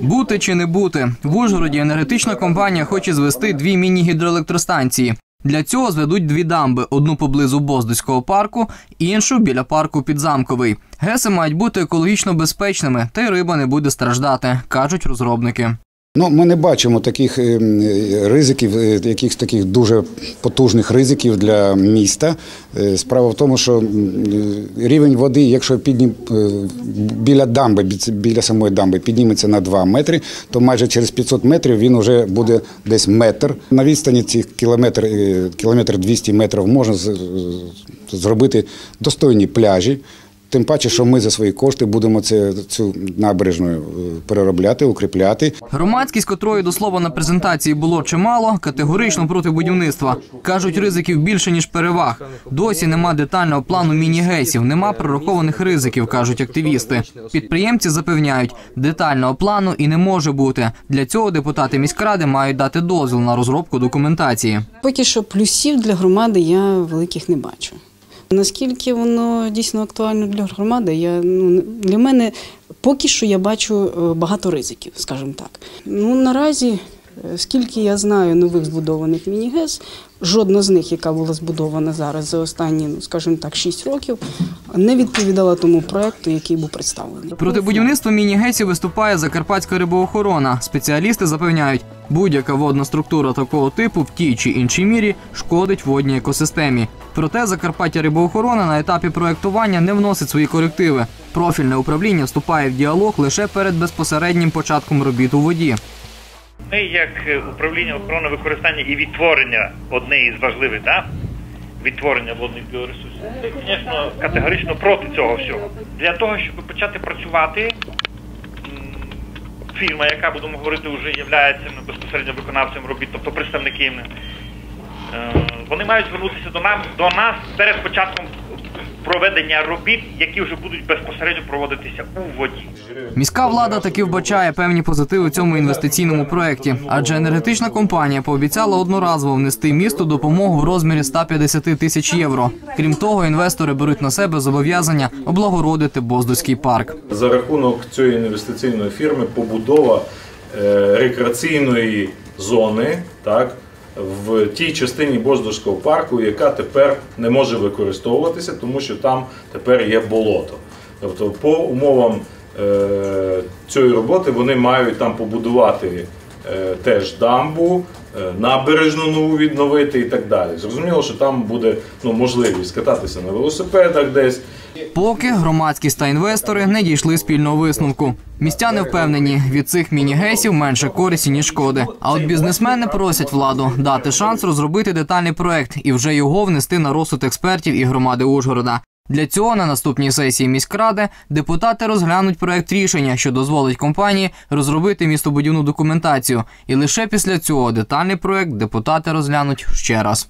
Бути чи не бути в Ужгороді енергетична компанія хоче звести дві міні-гідроелектростанції. Для цього зведуть дві дамби: одну поблизу Боздоського парку, іншу біля парку Підзамковий. ГЕСи мають бути екологічно безпечними, та й риба не буде страждати, кажуть розробники. Ну, ми не бачимо таких е, е, ризиків, е, якихось таких дуже потужних ризиків для міста. Справа в тому, що рівень води, якщо піднім біля дамби, біля самої дамби підніметься на 2 метри, то майже через 500 метрів він вже буде десь метр. На відстані цих кілометр, кілометр 200 метрів можна зробити достойні пляжі. Тим паче, що ми за свої кошти будемо це, цю набережну е, переробляти, укріпляти. Громадськість, котрої до слова на презентації було чимало, категорично проти будівництва. кажуть, ризиків більше ніж переваг. Досі нема детального плану міні-гейсів, нема прорахованих ризиків, кажуть активісти. Підприємці запевняють, детального плану і не може бути. Для цього депутати міськради мають дати дозвіл на розробку документації. Поки що плюсів для громади я великих не бачу. Наскільки воно дійсно актуально для громади, я ну для мене поки що я бачу е, багато ризиків, скажімо так. Ну наразі, скільки я знаю нових збудованих міні-ГЕС, жодна з них, яка була збудована зараз за останні, ну скажімо так, 6 років, не відповідала тому проекту, який був представлений. Проти будівництва міні-гейсів виступає Закарпатська рибоохорона. Спеціалісти запевняють, будь-яка водна структура такого типу в тій чи іншій мірі шкодить водній екосистемі. Проте Закарпаття рибоохорона на етапі проектування не вносить свої корективи. Профільне управління вступає в діалог лише перед безпосереднім початком робіт у воді. Ми, як е, управління охорони використання і відтворення одне із важливих, да? відтворення водних біоресурсів, ми, звісно, категорично проти цього всього. Для того, щоб почати працювати, фірма, яка, будемо говорити, вже є безпосередньо виконавцем робіт, тобто представники, е, вони мають звернутися до нас, до нас перед початком проведення робіт, які вже будуть безпосередньо проводитися у воді. Міська влада таки вбачає певні позитиви у цьому інвестиційному проєкті, адже енергетична компанія пообіцяла одноразово внести місту допомогу в розмірі 150 тисяч євро. Крім того, інвестори беруть на себе зобов'язання облагородити Боздоський парк. За рахунок цієї інвестиційної фірми побудова е, рекреаційної зони, так, в тій частині Боздорського парку, яка тепер не може використовуватися, тому що там тепер є болото. Тобто, по умовам е, цієї роботи вони мають там побудувати е, теж дамбу, набережну нову відновити і так далі. Зрозуміло, що там буде ну, можливість кататися на велосипедах десь. Поки громадськість та інвестори не дійшли спільного висновку. Містяни впевнені, від цих міні-гейсів менше користі, ніж шкоди. А от бізнесмени просять владу дати шанс розробити детальний проект і вже його внести на розсуд експертів і громади Ужгорода. Для цього на наступній сесії міськради депутати розглянуть проект рішення, що дозволить компанії розробити містобудівну документацію. І лише після цього детальний проект депутати розглянуть ще раз.